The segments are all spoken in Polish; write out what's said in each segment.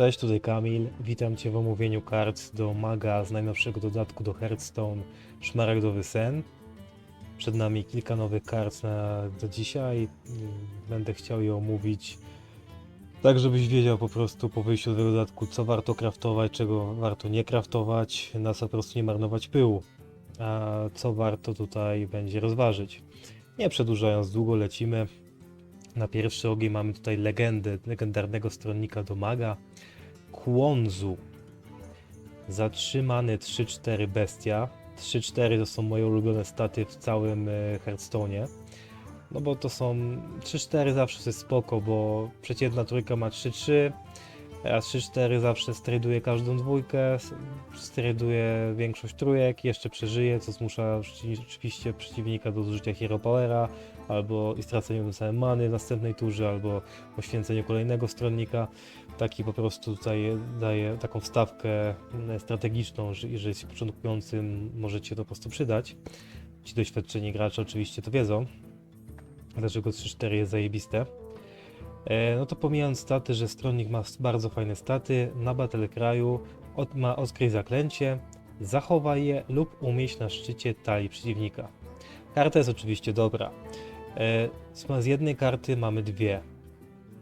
Cześć, tutaj Kamil. Witam Cię w omówieniu kart do Maga z najnowszego dodatku do Hearthstone Szmaragdowy Sen. Przed nami kilka nowych kart na, do dzisiaj. Będę chciał je omówić tak, żebyś wiedział po prostu po wyjściu tego dodatku, co warto kraftować, czego warto nie kraftować, na co po prostu nie marnować pyłu, a co warto tutaj będzie rozważyć. Nie przedłużając długo, lecimy. Na pierwszy ogień mamy tutaj legendę, legendarnego stronnika do maga. Kłonzu. Zatrzymany 3-4 bestia. 3-4 to są moje ulubione staty w całym e, Hearthstone'ie. No bo to są 3-4 zawsze jest spoko, bo przeciętna trójka ma 3-3, a 3-4 zawsze straduje każdą dwójkę, s- straduje większość trójek, jeszcze przeżyje, co zmusza oczywiście przeciwnika do zużycia Hero Powera, albo i straceniu tym samym many w następnej turze, albo poświęceniu kolejnego stronnika. Taki po prostu tutaj daje taką wstawkę mm, strategiczną, że jeżeli jesteś początkującym, może Ci to po prostu przydać. Ci doświadczeni gracze oczywiście to wiedzą, dlaczego 3-4 jest zajebiste. E, No to pomijając staty, że stronnik ma bardzo fajne staty, na Battle Kraju ma odkryj zaklęcie, zachowaj je lub umieść na szczycie talii przeciwnika. Karta jest oczywiście dobra. E, z- Z jednej karty mamy dwie,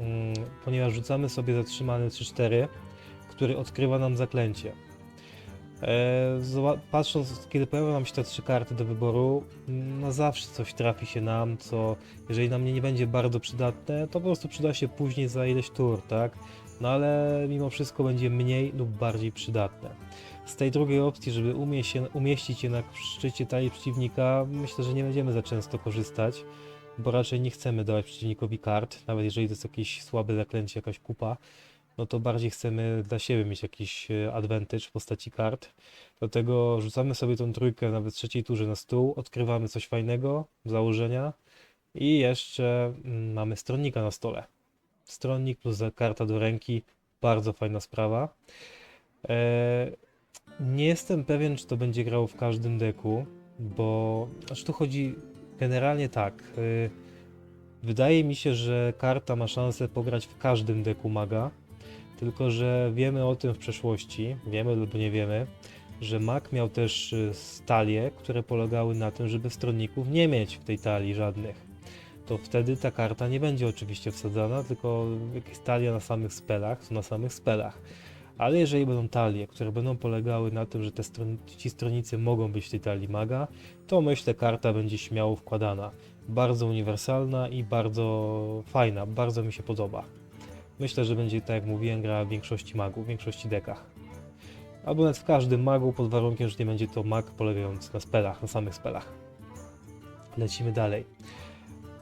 Mm, ponieważ rzucamy sobie zatrzymany 3-4, który odkrywa nam zaklęcie. E, Patrząc, kiedy pojawią nam się te trzy karty do wyboru, no zawsze coś trafi się nam, co jeżeli nam nie, będzie bardzo przydatne, to po prostu przyda się później za ileś tur, tak? No ale mimo wszystko będzie mniej lub bardziej przydatne. Z tej drugiej opcji, żeby umieścić je na szczycie talii przeciwnika, myślę, że nie będziemy za często korzystać, bo raczej nie chcemy dawać przeciwnikowi kart, nawet jeżeli to jest jakieś słabe zaklęcie, jakaś kupa, no to bardziej chcemy dla siebie mieć jakiś e, advantage w postaci kart. Dlatego rzucamy sobie tą trójkę nawet w trzeciej turze na stół, odkrywamy coś fajnego założenia i jeszcze mm, mamy stronnika na stole. Stronnik plus karta do ręki, bardzo fajna sprawa. E, nie jestem pewien, czy to będzie grało w każdym deku, bo aż tu chodzi generalnie tak. y, Wydaje mi się, że karta ma szansę pograć w każdym deku maga, tylko że wiemy o tym w przeszłości, wiemy lub nie wiemy, że mag miał też y, stalie, które polegały na tym, żeby stronników nie mieć w tej talii żadnych. To wtedy ta karta nie będzie oczywiście wsadzana, tylko jakieś talia na samych spelach, to na samych spelach. Ale jeżeli będą talie, które będą polegały na tym, że te stron- ci stronnicy mogą być w tej talii maga, to myślę karta będzie śmiało wkładana. Bardzo uniwersalna i bardzo fajna, bardzo mi się podoba. Myślę, że będzie, tak jak mówiłem, gra w większości magów, w większości dekach. Albo nawet w każdym magu, pod warunkiem, że nie będzie to mag polegający na spelach, na samych spelach. Lecimy dalej.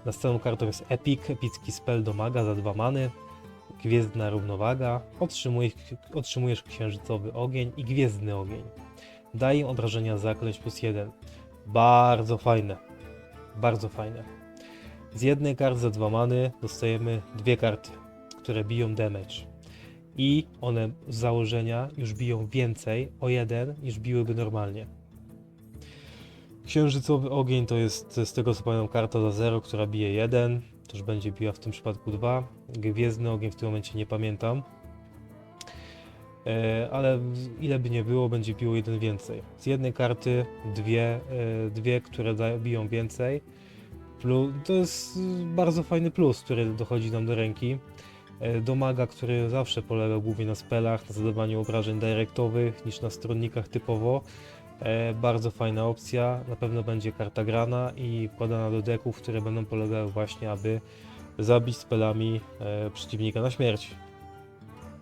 Następną kartą jest Epic, epicki spell do maga za dwa many. Gwiezdna równowaga. Otrzymujesz, otrzymujesz księżycowy ogień i gwiezdny ogień. Daje obrażenia zaklęć plus jeden. Bardzo fajne. Bardzo fajne. Z jednej karty za dwa many dostajemy dwie karty, które biją damage. I one z założenia już biją więcej o jeden niż biłyby normalnie. Księżycowy ogień to jest z tego co pamiętam karta za 0, która bije 1. To już będzie biła w tym przypadku 2. Gwiezdny ogień w tym momencie nie pamiętam. E, ale ile by nie było, będzie biło jeden więcej. Z jednej karty dwie, e, dwie które biją więcej. Plus, to jest bardzo fajny plus, który dochodzi nam do ręki. E, Do maga, który zawsze polega głównie na spelach, na zadawaniu obrażeń direktowych niż na stronnikach typowo. E, bardzo fajna opcja, na pewno będzie karta grana i wkładana do deków, które będą polegały właśnie, aby zabić spelami e, przeciwnika na śmierć.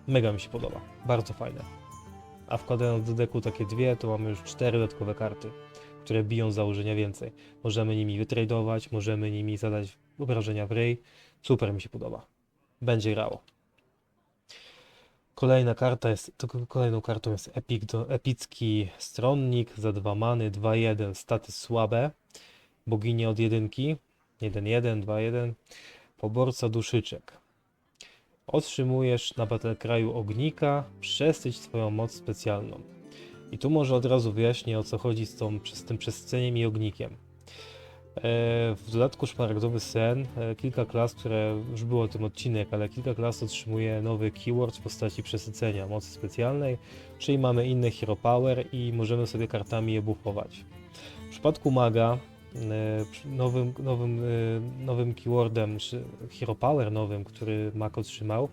Mega mi się podoba, bardzo fajne. A wkładając do deku takie dwie, to mamy już cztery dodatkowe karty, które biją z założenia więcej. Możemy nimi wytradować, możemy nimi zadać obrażenia w ryj. Super mi się podoba. Będzie grało. Kolejna karta jest, kolejną kartą jest epic epicki stronnik za dwa many, 2-1, staty słabe, boginie od jedynki, 1-1, 2-1, poborca duszyczek. Otrzymujesz na Battle Kraju ognika, przesyć swoją moc specjalną. I tu może od razu wyjaśnię o co chodzi z, tą, z tym przesyceniem i ognikiem. W dodatku Szmaragdowy Sen, e, kilka klas, które już było tym odcinek, ale kilka klas otrzymuje nowy keyword w postaci przesycenia mocy specjalnej, czyli mamy inne hero power i możemy sobie kartami je buffować. W przypadku maga e, nowym, nowym, e, nowym keywordem, czy hero power nowym, który mag otrzymał,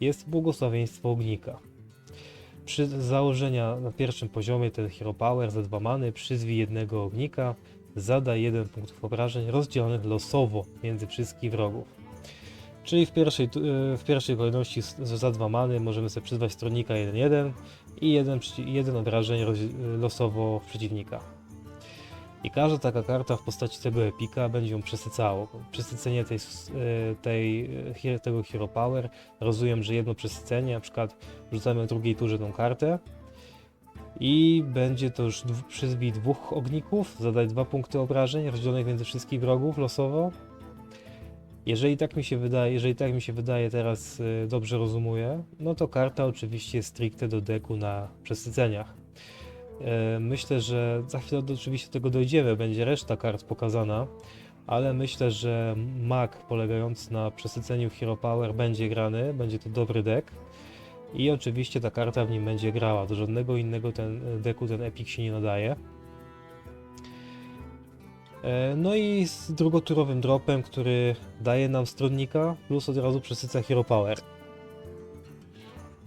jest błogosławieństwo ognika. Przy założenia na pierwszym poziomie ten hero power za dwa many przyzwij jednego ognika, zada jeden punktów obrażeń rozdzielonych losowo między wszystkich wrogów. Czyli w pierwszej, e, w pierwszej kolejności za dwa many możemy sobie przyzwać stronnika 1-1 i jeden, jeden obrażeń losowo przeciwnika. I każda taka karta w postaci tego epika będzie ją przesycało. Przesycenie tej, e, tej, e, tego hero power rozumiem, że jedno przesycenie, na przykład rzucamy w drugiej turze tą kartę i będzie to już przyzwij dwóch ogników, zadać dwa punkty obrażeń rozdzielonych między wszystkich wrogów losowo. Jeżeli tak mi się wydaje, jeżeli tak mi się wydaje teraz y, dobrze rozumuję, no to karta oczywiście jest stricte do deku na przesyceniach. E, Myślę, że za chwilę oczywiście tego dojdziemy, będzie reszta kart pokazana, ale myślę, że mag polegający na przesyceniu Hero Power będzie grany, będzie to dobry deck. I oczywiście ta karta w nim będzie grała. Do żadnego innego ten deku ten Epic się nie nadaje. E, No i z drugoturowym dropem, który daje nam stronnika, plus od razu przesyca Hero Power.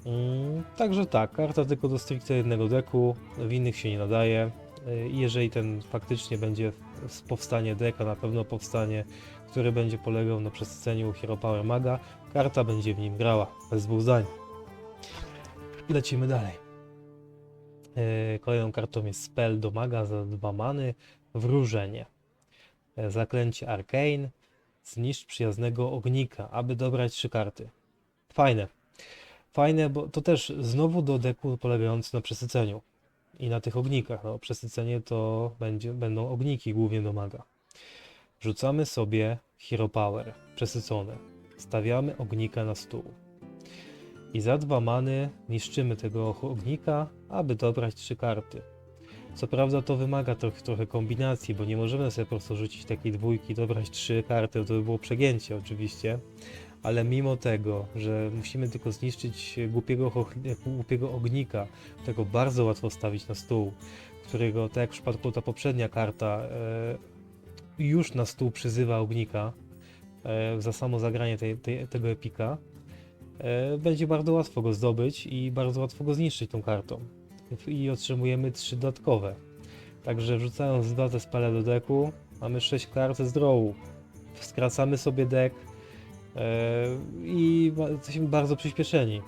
Mm, Także tak, karta tylko do stricte jednego deku, w innych się nie nadaje. E, Jeżeli ten faktycznie będzie powstanie deka, na pewno powstanie, który będzie polegał na przesyceniu Hero Power Maga, karta będzie w nim grała, bez dwóch Lecimy dalej. E, Kolejną kartą jest spell do maga za dwa many, wróżenie. E, Zaklęcie Arcane, zniszcz przyjaznego ognika, aby dobrać trzy karty. Fajne. Fajne, bo to też znowu do deku polegający na przesyceniu i na tych ognikach. No, przesycenie to będzie, będą ogniki głównie do maga. Rzucamy sobie Hero Power przesycone. Stawiamy ognika na stół. I za dwa many niszczymy tego ognika, aby dobrać trzy karty. Co prawda to wymaga trochę, trochę kombinacji, bo nie możemy sobie po prostu rzucić takiej dwójki, dobrać trzy karty, to by było przegięcie oczywiście. Ale mimo tego, że musimy tylko zniszczyć głupiego, głupiego ognika, tego bardzo łatwo stawić na stół, którego, tak jak w przypadku ta poprzednia karta, e, już na stół przyzywa ognika e, za samo zagranie tej, tej, tego epika, będzie bardzo łatwo go zdobyć i bardzo łatwo go zniszczyć tą kartą. I otrzymujemy trzy dodatkowe. Także wrzucając dwa te spele do deku, mamy 6 kart z drawu. Skracamy sobie deck e, i jesteśmy bardzo przyspieszeni.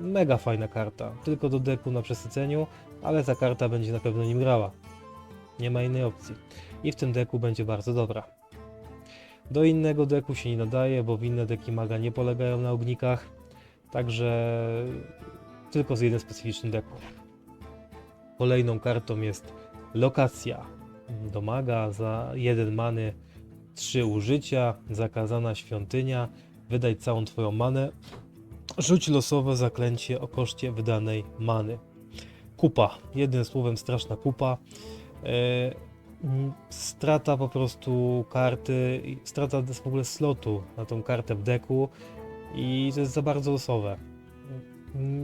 Mega fajna karta, tylko do deku na przesyceniu, ale ta karta będzie na pewno nim grała. Nie ma innej opcji. I w tym deku będzie bardzo dobra. Do innego deku się nie nadaje, bo inne deki maga nie polegają na ognikach. Także tylko z jednym specyficznym deku. Kolejną kartą jest lokacja. Do maga za jeden many, trzy użycia, zakazana świątynia, wydaj całą twoją manę, rzuć losowe zaklęcie o koszcie wydanej many. Kupa, jednym słowem straszna kupa. E, strata po prostu karty, strata w ogóle slotu na tą kartę w deku i to jest za bardzo losowe.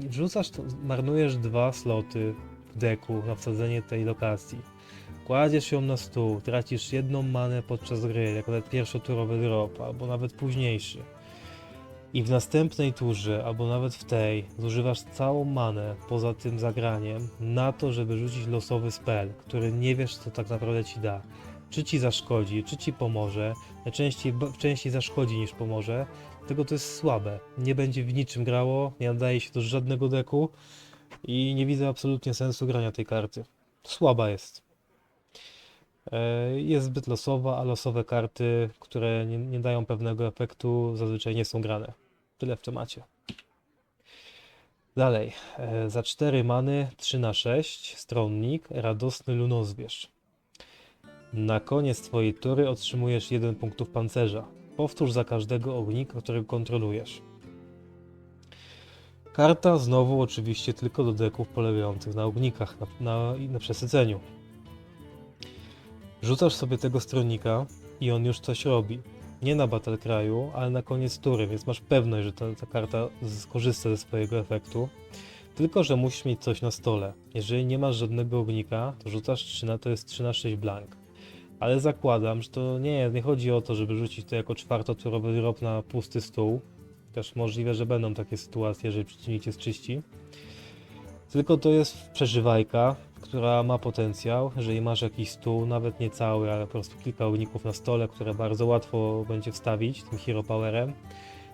Wrzucasz, to, marnujesz dwa sloty w deku na wsadzenie tej lokacji. Kładziesz ją na stół, tracisz jedną manę podczas gry, jako nawet pierwszoturowy drop, albo nawet późniejszy. I w następnej turze, albo nawet w tej, zużywasz całą manę poza tym zagraniem na to, żeby rzucić losowy spell, który nie wiesz, co tak naprawdę ci da. Czy ci zaszkodzi, czy ci pomoże. Najczęściej częściej zaszkodzi niż pomoże, tylko to jest słabe. Nie będzie w niczym grało, nie nadaje się do żadnego deku i nie widzę absolutnie sensu grania tej karty. Słaba jest. E, Jest zbyt losowa, a losowe karty, które nie, nie dają pewnego efektu, zazwyczaj nie są grane. Tyle w temacie. Dalej, e, za 4 many 3 na 6 stronnik, radosny lunozwierz. Na koniec twojej tury otrzymujesz 1 punktów pancerza. Powtórz za każdego ognika, którego kontrolujesz. Karta znowu oczywiście tylko do deków polegających na ognikach, na, na, na przesyceniu. Rzucasz sobie tego stronnika, i on już coś robi. Nie na Battle Cry'u, ale na koniec tury, więc masz pewność, że ta, ta karta skorzysta ze swojego efektu. Tylko, że musisz mieć coś na stole. Jeżeli nie masz żadnego ognika, to rzucasz 3 na to jest 3 na 6 blank. Ale zakładam, że to nie, nie chodzi o to, żeby rzucić to jako czwartoturowy wyrób na pusty stół. Też możliwe, że będą takie sytuacje, jeżeli przeciwnik cię czyści. Tylko to jest przeżywajka, która ma potencjał, jeżeli masz jakiś stół, nawet nie cały, ale po prostu kilka ogników na stole, które bardzo łatwo będzie wstawić tym Hero Powerem.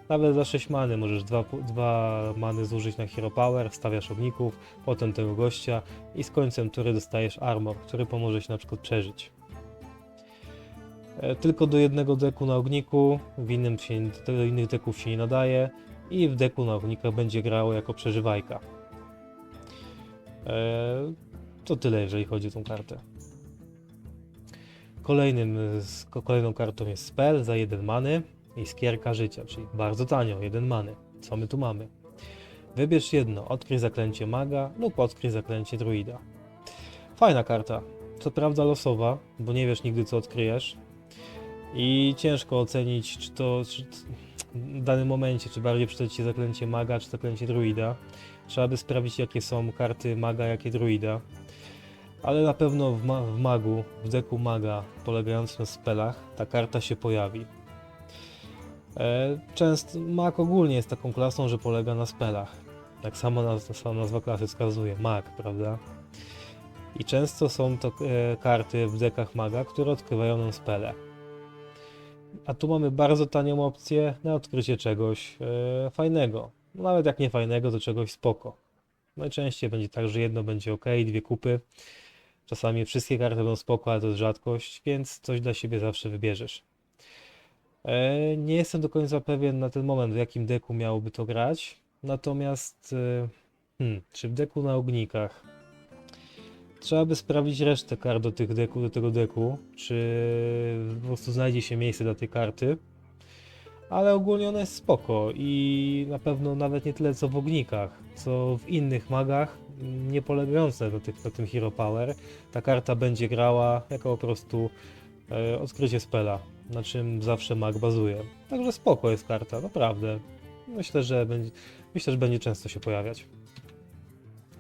Nawet za 6 many możesz dwa, dwa many zużyć na Hero Power, wstawiasz ogników, potem tego gościa i z końcem tury dostajesz armor, który pomoże ci na przykład przeżyć. E, Tylko do jednego deku na ogniku, w innym się, do innych deków się nie nadaje i w deku na ognikach będzie grało jako przeżywajka. E, To tyle, jeżeli chodzi o tą kartę. Kolejnym, kolejną kartą jest spell za 1 many i skierka życia, czyli bardzo tanio, 1 many. Co my tu mamy? Wybierz jedno, odkryj zaklęcie maga lub odkryj zaklęcie druida. Fajna karta. Co prawda losowa, bo nie wiesz nigdy co odkryjesz. I ciężko ocenić, czy to czy w danym momencie, czy bardziej przydać ci zaklęcie maga, czy zaklęcie druida. Trzeba by sprawdzić, jakie są karty maga, jakie druida. Ale na pewno w, ma w magu, w deku maga polegającym na spelach, ta karta się pojawi. E, często mag ogólnie jest taką klasą, że polega na spelach. Jak sama nazwa, sama nazwa klasy wskazuje, mag, prawda? I często są to e, karty w dekach maga, które odkrywają nam spele. A tu mamy bardzo tanią opcję na odkrycie czegoś e, fajnego. Nawet jak nie fajnego, to czegoś spoko. Najczęściej będzie tak, że jedno będzie ok, dwie kupy. Czasami wszystkie karty będą spoko, ale to jest rzadkość, więc coś dla siebie zawsze wybierzesz. E, nie jestem do końca pewien na ten moment, w jakim deku miałoby to grać. Natomiast, e, hmm, czy w deku na ognikach? Trzeba by sprawdzić resztę kart do, tych deku, do tego deku, czy po prostu znajdzie się miejsce dla tej karty. Ale ogólnie ona jest spoko i na pewno nawet nie tyle co w ognikach, co w innych magach, nie polegające na, tych, na tym Hero Power. Ta karta będzie grała jako po prostu e, odkrycie spela, na czym zawsze mag bazuje. Także spoko jest karta, naprawdę. Myślę, że będzie, myślę, że będzie często się pojawiać.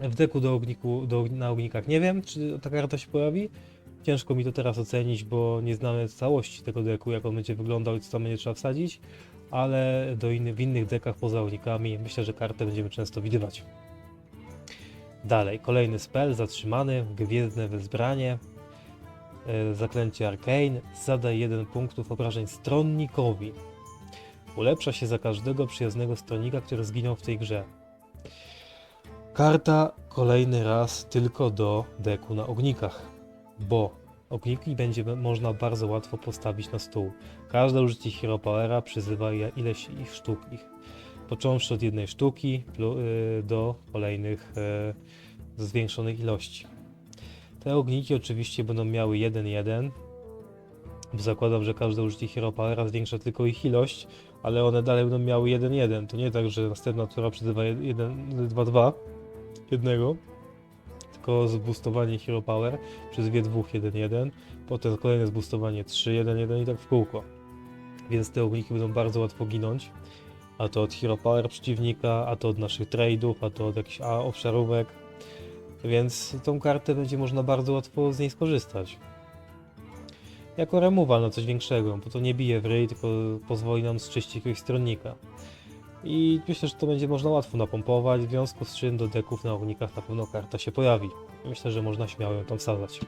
W deku do ogniku, do, na ognikach nie wiem, czy ta karta się pojawi. Ciężko mi to teraz ocenić, bo nie znamy całości tego deku, jak on będzie wyglądał i co tam będzie trzeba wsadzić, ale do inny, w innych dekach poza ognikami myślę, że kartę będziemy często widywać. Dalej, kolejny spell zatrzymany, gwiezdne wezbranie, e, zaklęcie Arcane, zadaj 1 punktów obrażeń stronnikowi. Ulepsza się za każdego przyjaznego stronnika, który zginął w tej grze. Karta kolejny raz tylko do deku na ognikach, bo ogniki będzie można bardzo łatwo postawić na stół. Każde użycie Hero Powera przyzywa ileś ich sztuk ich. Począwszy od jednej sztuki y, do kolejnych y, zwiększonych ilości. Te ogniki oczywiście będą miały 1-1. Zakładam, że każde użycie Hero Powera zwiększa tylko ich ilość, ale one dalej będą miały 1-1. To nie tak, że następna tura przyzywa 1-2-2 jednego, tylko zboostowanie Hero Power przez wie dwóch 1-1, potem kolejne zboostowanie 3-1-1 i tak w kółko. Więc te ogniki będą bardzo łatwo ginąć. A to od Hero Power przeciwnika, a to od naszych trade'ów, a to od jakichś a, obszarówek. Więc tą kartę będzie można bardzo łatwo z niej skorzystać. Jako removal na coś większego, bo to nie bije w ryj, tylko pozwoli nam zczyścić jakiegoś stronnika. I myślę, że to będzie można łatwo napompować, w związku z czym do deków na ognikach na pewno karta się pojawi. Myślę, że można śmiało ją tam wsadzać.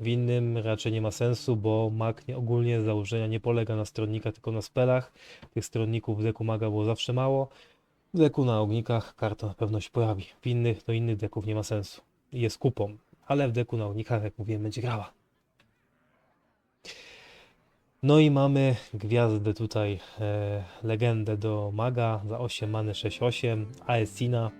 W innym raczej nie ma sensu, bo mag nie, ogólnie z założenia nie polega na stronnikach, tylko na spelach. Tych stronników w deku maga było zawsze mało. W deku na ognikach karta na pewno się pojawi. W innych, do innych deków nie ma sensu. Jest kupą, ale w deku na ognikach, jak mówiłem, będzie grała. No i mamy gwiazdę tutaj, e, legendę do maga za 8 many 6-8, Aesina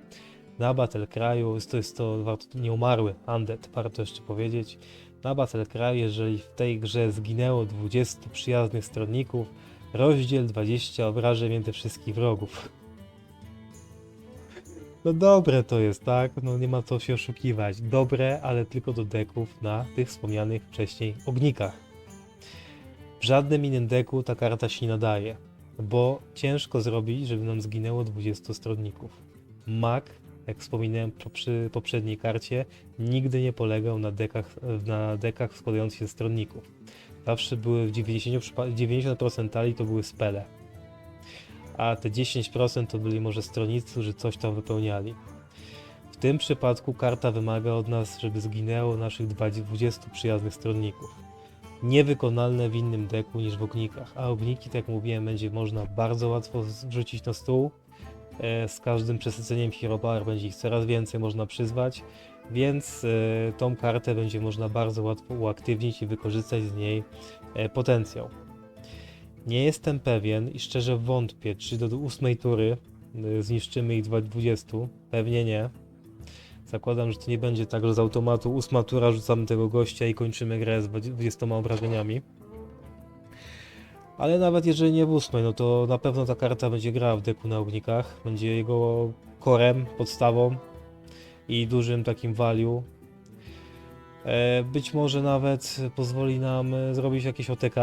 na Battle Kraju, to jest to warto, nieumarły Undead, warto jeszcze powiedzieć. Na Battle Kraju, jeżeli w tej grze zginęło 20 przyjaznych stronników, rozdziel 20 obrażeń między wszystkich wrogów. No dobre to jest, tak? No nie ma co się oszukiwać. Dobre, ale tylko do deków na tych wspomnianych wcześniej ognikach. Żadnym innym deku ta karta się nie nadaje, bo ciężko zrobić, żeby nam zginęło 20 stronników. Mak, jak wspominałem po- przy poprzedniej karcie, nigdy nie polegał na dekach, na dekach składających się z stronników. Zawsze były w 90%, przypa- 90% talii to były spele. A te 10% to byli może stronnicy, którzy coś tam wypełniali. W tym przypadku karta wymaga od nas, żeby zginęło naszych 20 przyjaznych stronników. Niewykonalne w innym deku niż w ognikach, a ogniki, tak jak mówiłem, będzie można bardzo łatwo wrzucić na stół. E, Z każdym przesyceniem Power będzie ich coraz więcej można przyzwać, więc e, tą kartę będzie można bardzo łatwo uaktywnić i wykorzystać z niej e, potencjał. Nie jestem pewien i szczerze wątpię, czy do ósmej tury zniszczymy ich 20. Pewnie nie. Zakładam, że to nie będzie tak, że z automatu ósma tura rzucamy tego gościa i kończymy grę z 20 obrażeniami. Ale nawet jeżeli nie w ósmej, no to na pewno ta karta będzie grała w deku na ognikach. Będzie jego korem, podstawą i dużym takim value. E, Być może nawet pozwoli nam e, zrobić jakieś OTK.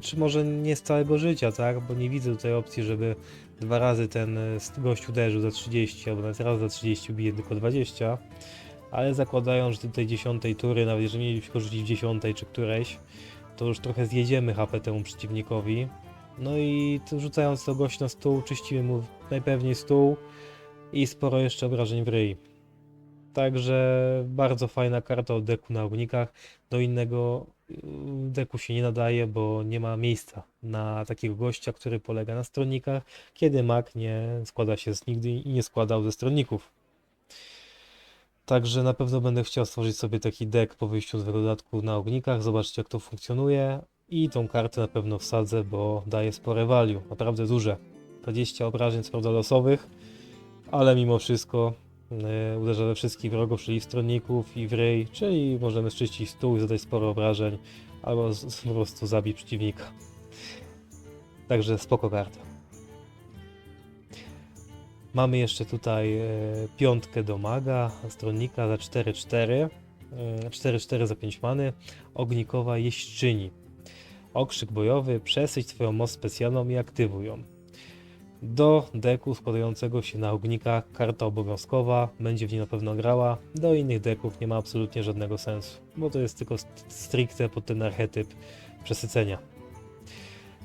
Czy może nie z całego życia, tak? Bo nie widzę tutaj opcji, żeby dwa razy ten e, gość uderzył za 30, albo nawet raz za 30 bije tylko 20. Ale zakładają, że do tej 10 tury, nawet jeżeli mielibyśmy rzucić w 10 czy którejś, to już trochę zjedziemy HP temu przeciwnikowi. No i rzucając to gość na stół, czyścimy mu najpewniej stół i sporo jeszcze obrażeń w ryj. Także bardzo fajna karta od deku na ognikach. Do innego yy, deku się nie nadaje, bo nie ma miejsca na takiego gościa, który polega na stronnikach, kiedy mak nie składa się z nigdy i nie składał ze stronników. Także na pewno będę chciał stworzyć sobie taki deck po wyjściu z dodatku na ognikach, zobaczcie jak to funkcjonuje i tą kartę na pewno wsadzę, bo daje spore value, naprawdę duże. 20 obrażeń co prawda losowych, ale mimo wszystko uderza we wszystkich wrogów, czyli stronników i w ryj, czyli możemy czyścić stół i zadać sporo obrażeń, albo z, po prostu zabić przeciwnika. Także spoko karta. Mamy jeszcze tutaj e, piątkę do maga, stronnika za 4-4, e, 4-4 za 5 many, ognikowa jeźdźczyni. Okrzyk bojowy, przesyć twoją moc specjalną i aktywuj ją. Do deku składającego się na ognikach karta obowiązkowa, będzie w niej na pewno grała, do innych deków nie ma absolutnie żadnego sensu, bo to jest tylko st- stricte pod ten archetyp przesycenia.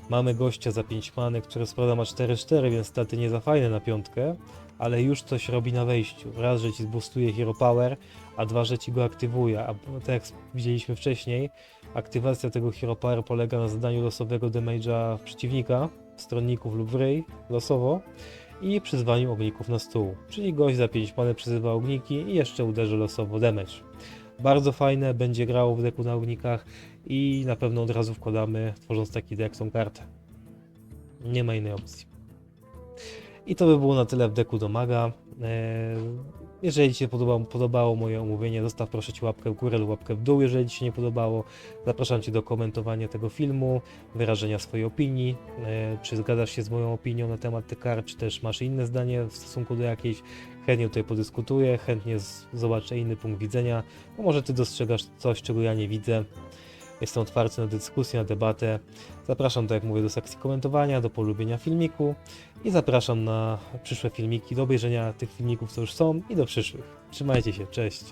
Mamy gościa za 5 many, który sprawda ma 4-4, więc staty nie za fajne na piątkę, ale już coś robi na wejściu. Raz, że ci zboostuje Hero Power, a dwa, że ci go aktywuje. A tak jak widzieliśmy wcześniej, aktywacja tego Hero Power polega na zadaniu losowego damage'a przeciwnika, stronników lub ryj, losowo, i przyzwaniu ogników na stół. Czyli gość za 5 many przyzywa ogniki i jeszcze uderzy losowo damage. Bardzo fajne, będzie grało w deku na ognikach i na pewno od razu wkładamy, tworząc taki deck, tą kartę. Nie ma innej opcji. I to by było na tyle w deku do maga. Jeżeli Ci się podobało, podobało moje omówienie, zostaw proszę Ci łapkę w górę lub łapkę w dół, jeżeli Ci się nie podobało. Zapraszam Cię do komentowania tego filmu, wyrażenia swojej opinii, eee, czy zgadzasz się z moją opinią na temat tych kart, czy też masz inne zdanie w stosunku do jakiejś. Chętnie tutaj podyskutuję, chętnie zobaczę inny punkt widzenia, może Ty dostrzegasz coś, czego ja nie widzę. Jestem otwarty na dyskusję, na debatę. Zapraszam, tak jak mówię, do sekcji komentowania, do polubienia filmiku i zapraszam na przyszłe filmiki, do obejrzenia tych filmików, co już są i do przyszłych. Trzymajcie się, cześć!